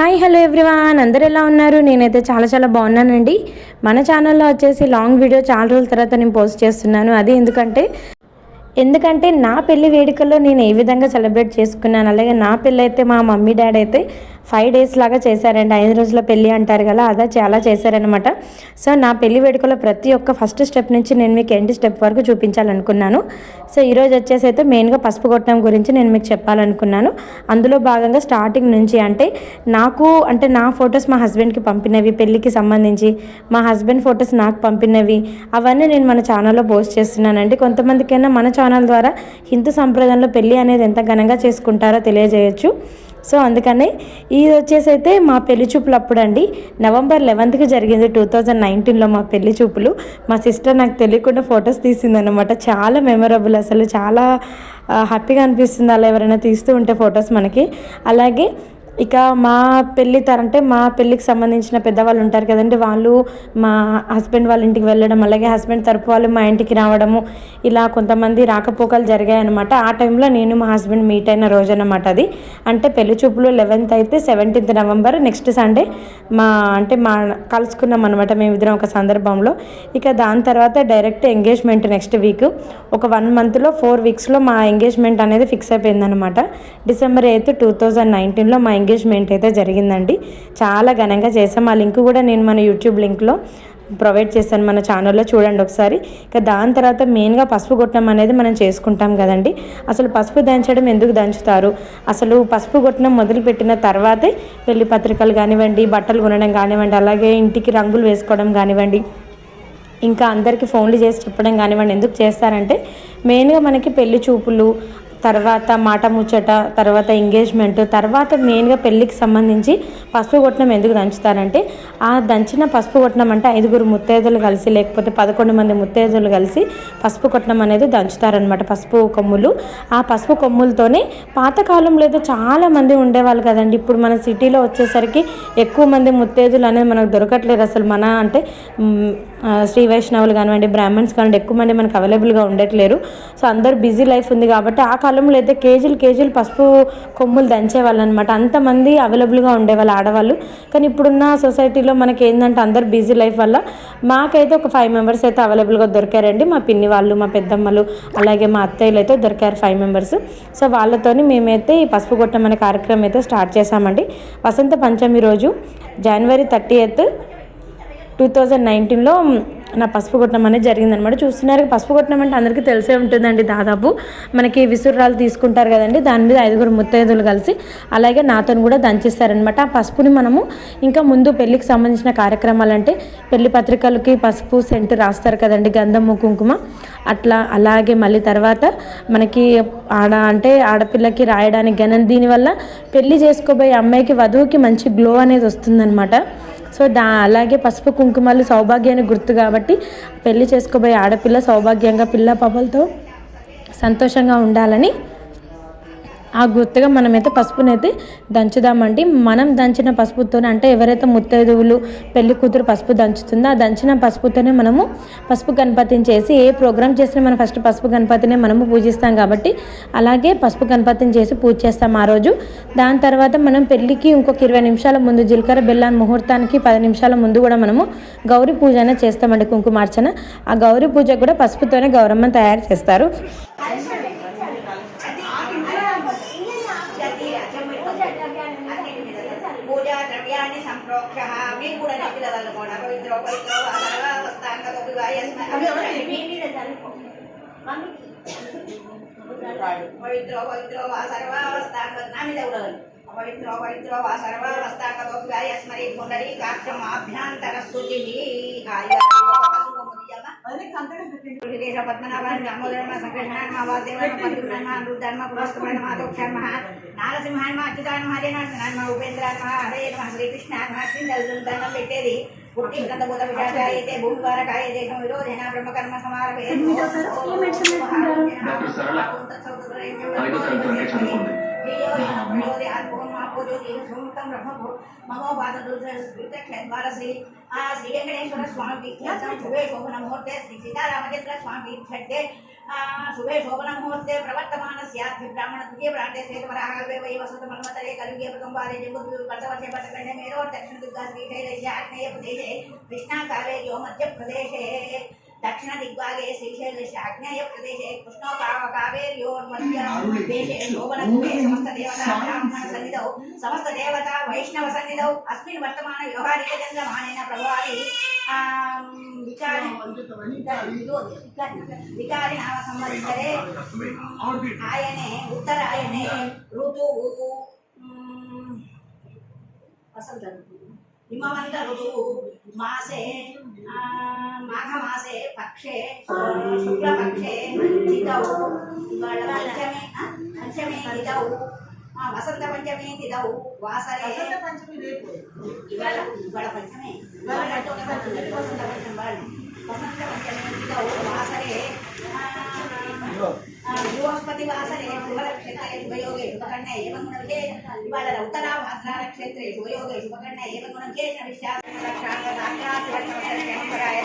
Hi hello everyone అందరు ఎలా ఉన్నారు? నేనైతే చాలా చాలా బాగున్నానండి. మన ఛానల్లో వచ్చేసి లాంగ్ వీడియో చాలా రోజుల తర్వాత నేను పోస్ట్ చేస్తున్నాను. అది ఎందుకంటే ఎందుకంటే నా పెళ్ళి వేడుకల్లో నేను ఏ విధంగా సెలబ్రేట్ చేసుకున్నాను? అలాగే నా పెళ్ళి అయితే మా మమ్మీ డాడీ అయితే ఫైవ్ డేస్ లాగా చేశారండి. ఐదు రోజుల పెళ్ళి అంటారు కదా అదా చాలా చేశారనమాట సో నా పెళ్ళి వేడుకలో ప్రతి ఒక్క ఫస్ట్ స్టెప్ నుంచి నేను మీకు ఎండ్ స్టెప్ వరకు చూపించాలనుకున్నాను. సో ఈరోజు వచ్చేసి అయితే మెయిన్గా పసుపు కొట్టడం గురించి నేను మీకు చెప్పాలనుకున్నాను. అందులో భాగంగా స్టార్టింగ్ నుంచి అంటే నాకు అంటే నా ఫొటోస్ మా హస్బెండ్కి పంపినవి పెళ్ళికి సంబంధించి మా హస్బెండ్ ఫొటోస్ నాకు పంపినవి అవన్నీ నేను మన ఛానల్లో పోస్ట్ చేస్తున్నానండి. కొంతమందికైనా మన ఛానల్ ద్వారా హిందూ సంప్రదాయంలో పెళ్ళి అనేది ఎంత ఘనంగా చేసుకుంటారో తెలియజేయచ్చు. సో అందుకనే ఇది వచ్చేసి అయితే మా పెళ్ళి చూపులు అప్పుడు అండి నవంబర్ లెవెన్త్కి జరిగింది టూ థౌజండ్ నైన్టీన్లో మా పెళ్ళి చూపులు. మా సిస్టర్ నాకు తెలియకుండా ఫొటోస్ తీసిందనమాట చాలా మెమరబుల్ అసలు. చాలా హ్యాపీగా అనిపిస్తుంది అలా ఎవరైనా తీస్తూ ఉంటే ఫొటోస్ మనకి. అలాగే ఇక మా పెళ్ళి తర అంటే మా పెళ్ళికి సంబంధించిన పెద్దవాళ్ళు ఉంటారు కదండి వాళ్ళు మా హస్బెండ్ వాళ్ళ ఇంటికి వెళ్ళడం అలాగే హస్బెండ్ తరపు వాళ్ళు మా ఇంటికి రావడము ఇలా కొంతమంది రాకపోకలు జరిగాయి అనమాట ఆ టైంలో నేను మా హస్బెండ్ మీట్ అయిన రోజు అనమాట అది. అంటే పెళ్ళి చూపులు లెవెన్త్ అయితే సెవెంటీన్త్ నవంబర్ నెక్స్ట్ సండే మా అంటే మా కలుసుకున్నాం అనమాట మేమిద్దరం ఒక సందర్భంలో. ఇక దాని తర్వాత డైరెక్ట్ ఎంగేజ్మెంట్ నెక్స్ట్ వీక్. ఒక వన్ మంత్లో ఫోర్ వీక్స్లో మా ఎంగేజ్మెంట్ అనేది ఫిక్స్ అయిపోయిందనమాట డిసెంబర్ ఎయిత్ టూ థౌజండ్ నైన్టీన్లో మా ఎంగేజ్మెంట్ అయితే జరిగిందండి. చాలా ఘనంగా చేసాం ఆ లింక్ కూడా నేను మన యూట్యూబ్ లింక్లో ప్రొవైడ్ చేశాను మన ఛానల్లో చూడండి ఒకసారి. ఇక దాని తర్వాత మెయిన్గా పసుపు కొట్టడం అనేది మనం చేసుకుంటాం కదండి. అసలు పసుపు దంచడం ఎందుకు దంచుతారు? అసలు పసుపు కొట్టడం మొదలుపెట్టిన తర్వాతే పెళ్ళి పత్రికలు కానివ్వండి బట్టలు కొనడం కానివ్వండి అలాగే ఇంటికి రంగులు వేసుకోవడం కానివ్వండి ఇంకా అందరికీ ఫోన్లు చేసి చెప్పడం కానివ్వండి ఎందుకు చేస్తారంటే మెయిన్గా మనకి పెళ్ళి చూపులు తర్వాత మాట ముచ్చట తర్వాత ఎంగేజ్మెంట్ తర్వాత మెయిన్గా పెళ్ళికి సంబంధించి పసుపు కొట్టడం ఎందుకు దంచుతారంటే ఆ దంచిన పసుపు కొట్టడం అంటే ఐదుగురు ముత్తైదులు కలిసి లేకపోతే పదకొండు మంది ముత్తైదులు కలిసి పసుపు కొట్టడం అనేది దంచుతారనమాట పసుపు కొమ్ములు. ఆ పసుపు కొమ్ములతోనే పాతకాలంలో అయితే చాలామంది ఉండేవాళ్ళు కదండి. ఇప్పుడు మన సిటీలో వచ్చేసరికి ఎక్కువ మంది ముత్తైదులు అనేది మనకు దొరకట్లేదు అసలు మన అంటే శ్రీ వైష్ణవులు కానివ్వండి బ్రాహ్మణ్స్ కానివ్వండి ఎక్కువ మంది మనకు అవైలబుల్గా ఉండట్లేరు. సో అందరు బిజీ లైఫ్ ఉంది కాబట్టి ఆ కాలంలో అయితే కేజీలు కేజీలు పసుపు కొమ్ములు దంచేవాళ్ళు అనమాట అంతమంది అవైలబుల్గా ఉండేవాళ్ళు ఆడవాళ్ళు. కానీ ఇప్పుడున్న సొసైటీలో మనకి ఏంటంటే అందరు బిజీ లైఫ్ వల్ల మాకైతే ఒక ఫైవ్ మెంబర్స్ అయితే అవైలబుల్గా దొరికారండి. మా పిన్ని వాళ్ళు మా పెద్దమ్మలు అలాగే మా అత్తయ్యలు అయితే దొరికారు ఫైవ్ మెంబర్స్ సో వాళ్ళతోని మేమైతే ఈ పసుపు కొట్టం అనే కార్యక్రమం అయితే స్టార్ట్ చేశామండి. వసంత పంచమి రోజు January thirty eighth two thousand నైన్టీన్లో నా పసుపు కొట్టడం అనేది జరిగిందనమాట చూస్తున్నారు పసుపు కొట్టడం అంటే అందరికీ తెలిసే ఉంటుందండి దాదాపు. మనకి విసురాలు తీసుకుంటారు కదండి దాని మీద ఐదుగురు ముత్తైదులు కలిసి అలాగే నాతో కూడా దంచిస్తారనమాట ఆ పసుపుని మనము ఇంకా ముందు పెళ్ళికి సంబంధించిన కార్యక్రమాలు అంటే పెళ్ళి పత్రికలకి పసుపు సెంటు రాస్తారు కదండి గంధము కుంకుమ. అట్లా అలాగే మళ్ళీ తర్వాత మనకి ఆడ అంటే ఆడపిల్లకి రాయడానికి కానీ దీనివల్ల పెళ్ళి చేసుకోబోయే అమ్మాయికి వధువుకి మంచి గ్లో అనేది వస్తుందన్నమాట. సో దా అలాగే పసుపు కుంకుమలు సౌభాగ్యానికి గుర్తు కాబట్టి పెళ్ళి చేసుకోబోయే ఆడపిల్ల సౌభాగ్యంగా పిల్ల పాపలతో సంతోషంగా ఉండాలని ఆ గుర్తుగా మనమైతే పసుపునైతే దంచుదామండి. మనం దంచిన పసుపుతోనే అంటే ఎవరైతే ముత్తైదువులు పెళ్ళి కూతురు పసుపు దంచుతుందో ఆ దంచిన పసుపుతోనే మనము పసుపు గణపతిని చేసి ఏ ప్రోగ్రామ్ చేసినా మనం ఫస్ట్ పసుపు గణపతినే మనము పూజిస్తాం కాబట్టి అలాగే పసుపు గణపతిని చేసి పూజ చేస్తాం ఆ రోజు. దాని తర్వాత మనం పెళ్ళికి ఇంకొక ఇరవై నిమిషాల ముందు జీలకర్ర బెల్లాన్ని ముహూర్తానికి పది నిమిషాల ముందు కూడా మనము గౌరీ పూజ అనేది చేస్తామండి కుంకుమార్చన. ఆ గౌరీ పూజ కూడా పసుపుతోనే గౌరమ్మ తయారు చేస్తారు పూజా ద్రవ్యాన్ని సంప్రోక్ష మీకు కూడా నెత్తి కదలకుండా పవిత్రో పవిత్రో వస్తాంగతో పవిత్రో పవిత్రో వా సర్వావస్థాంగ నా మీద కూడా పవిత్రో పవిత్రో వా సర్వావస్థాంగతో స్మరి పునరి కాక్షం శుచి దేశ పద్మనాభాన్ని దామోదరమ హరే నమ పెట్టేది పుట్టి గ్రంథబోధ విచారాయతే భూమివారకాయ దేశం విరోధేన బ్రహ్మకర్మ సమారభే డాక్టర్ సరళ ఐదో తరగతి వరకే చదువుకుంది మా అమ్మ శ్రీ ఆ శ్రీ వెంకటేశ్వర స్వామి శుభే శోభన ముహూర్తే శ్రీ సీతారామచంద్ర స్వామి शुभे शोभनमुहूर्ते प्रवर्तमानस्याद्भिब्राह्मणद्वितीयप्राण्डे श्वेतवराहकल्पे वै वसन्तमन्वतरे कलुगे प्रकम्बाले जम्बुद्विवर्षवर्षे पटकर्णे मेरोत्तक्षणदुर्गाश्रीशैलस्याग्नेयप्रदेशे कृष्णाकाले यो मध्य मध्यप्रदेशे। దక్షిణ దుర్గా శ్రీశైలస్య ఆగ్నేయ ప్రదేశే కృష్ణా కావేర్యో మధ్యప్రదేశే దక్షిణ దిగ్భాగే శ్రీశైలస్య ఆగ్నేయ ప్రదేశే కృష్ణో కావ కావేర్యో మధ్య దేశే శోభన కుబే సమస్త దేవతా బ్రాహ్మణ సన్నిధౌ సమస్త దేవత వైష్ణవ సన్నిధౌ అస్మిన్ వర్తమాన వ్యవహారిక చంద్రమానేన ప్రభావి వికారి వికారి నామ సంవత్సరే ఆయనే ఉత్తరాయణే ఋతువు వసంత ఋతువు హిమవంత ఋతువు మాసే మాఘమాసే పక్షే శుక్లపక్షే తిథౌ ఇవాళ పంచమి పంచమి తిథౌ వసంత పంచమి తిథౌ వాసరే ఇవాళ ఇవాళ పంచమే ఇవాళ వసంత పంచమి వసంత పంచమి వాళ్ళు వసంత పంచమి తిథౌ వాసరే ఆ, ఆ, బృహస్పతి వాసరే శుభనక్షత్రే శుభయోగే శుభకర్ణే ఏవం గుణవిశే ఇవాళ ఉత్తరా భాద్ర నక్షత్రే శుభయోగే శుభకర్ణే ఏవం గుణం చేసిన ఆ పిన్ని కొట్టు నల్లమ్మ నాకు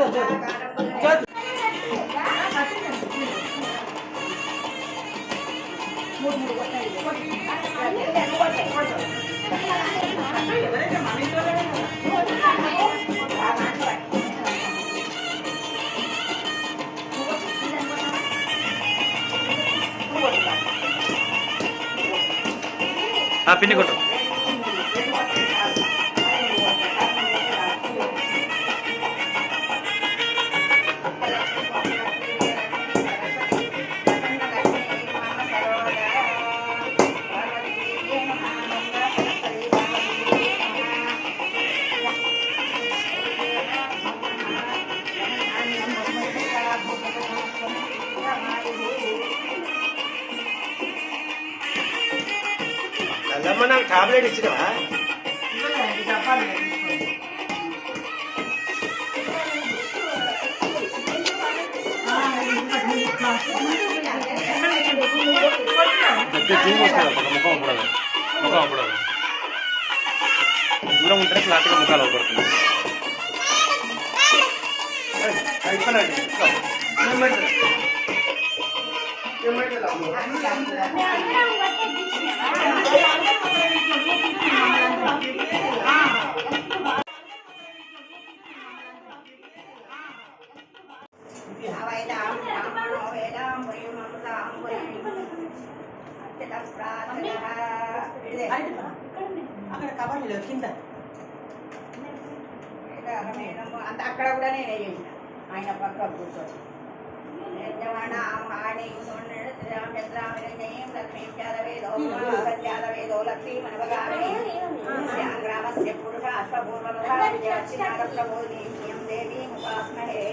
టాబ్లెట్ ఇచ్చినవా దగ్గర జూమ్ వస్తుంది అప్పుడు ముఖం అప్పుడదు ముఖం అప్పుడదు దూరం ఉంటేనే ఫ్లాట్గా ముఖాలు అవపడుతుంది అయిపోయినండి అక్కడ కవర్లో కింద వేదమేనము అంత అక్కడ కూడా నేనే చేసిన ఆయన పక్క కూర్చొని యజమానాం హానిం సున్నెత్రాం గ్రామస్య పురుష దేవీం ఉపాస్మహే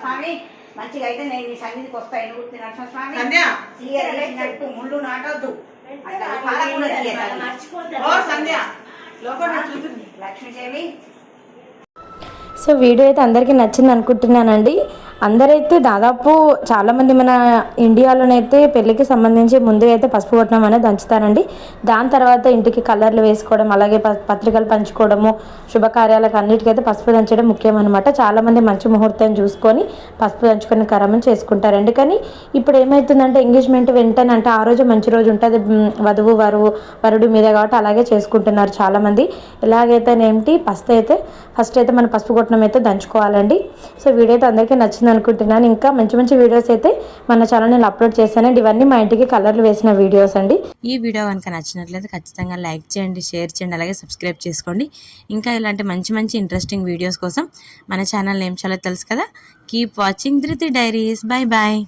స్వామి మంచిగా అయితే నేను నీ సన్నిధికి వస్తాను గుర్తు నరసింహ స్వామి? సంధ్య. తీయర వేసినట్టు ముళ్ళు నాటొద్దు. చూస్తుంది లక్ష్మీదేవి సో వీడియో అయితే అందరికీ నచ్చింది అనుకుంటున్నానండి. అందరైతే దాదాపు చాలామంది మన ఇండియాలోనైతే పెళ్ళికి సంబంధించి ముందు అయితే పసుపు కొట్టడం అనేది దంచుతారండి. దాని తర్వాత ఇంటికి కలర్లు వేసుకోవడం అలాగే ప- పత్రికలు పంచుకోవడము శుభకార్యాలకు అన్నిటికైతే పసుపు దంచడం ముఖ్యం అనమాట చాలామంది మంచి ముహూర్తం చూసుకొని పసుపు దంచుకొని కరమని చేసుకుంటారండి. కానీ ఇప్పుడు ఏమవుతుందంటే ఎంగేజ్మెంట్ వెంటనే అంటే ఆ రోజు మంచి రోజు ఉంటుంది. వధువు వరువు వరుడు మీద కాబట్టి అలాగే చేసుకుంటున్నారు చాలామంది. ఎలాగైతేనేమిటి? పసుపు అయితే ఫస్ట్ అయితే మన పసుపు కొట్టడం అయితే దంచుకోవాలండి. సో వీడియో అయితే అందరికీ నచ్చింది అనుకుంటున్నాను ఇంకా మంచి మంచి వీడియోస్ అయితే మన ఛానల్ నేను అప్లోడ్ చేశానండి. ఇవన్నీ మా ఇంటికి కలర్లు వేసిన వీడియోస్ అండి. ఈ వీడియో కనుక నచ్చినట్లయితే ఖచ్చితంగా లైక్ చేయండి షేర్ చేయండి అలాగే సబ్స్క్రైబ్ చేసుకోండి. ఇంకా ఇలాంటి మంచి మంచి ఇంట్రెస్టింగ్ వీడియోస్ కోసం మన ఛానల్ ఏం చాలా తెలుసు కదా. Keep watching Dhruti diaries bye bye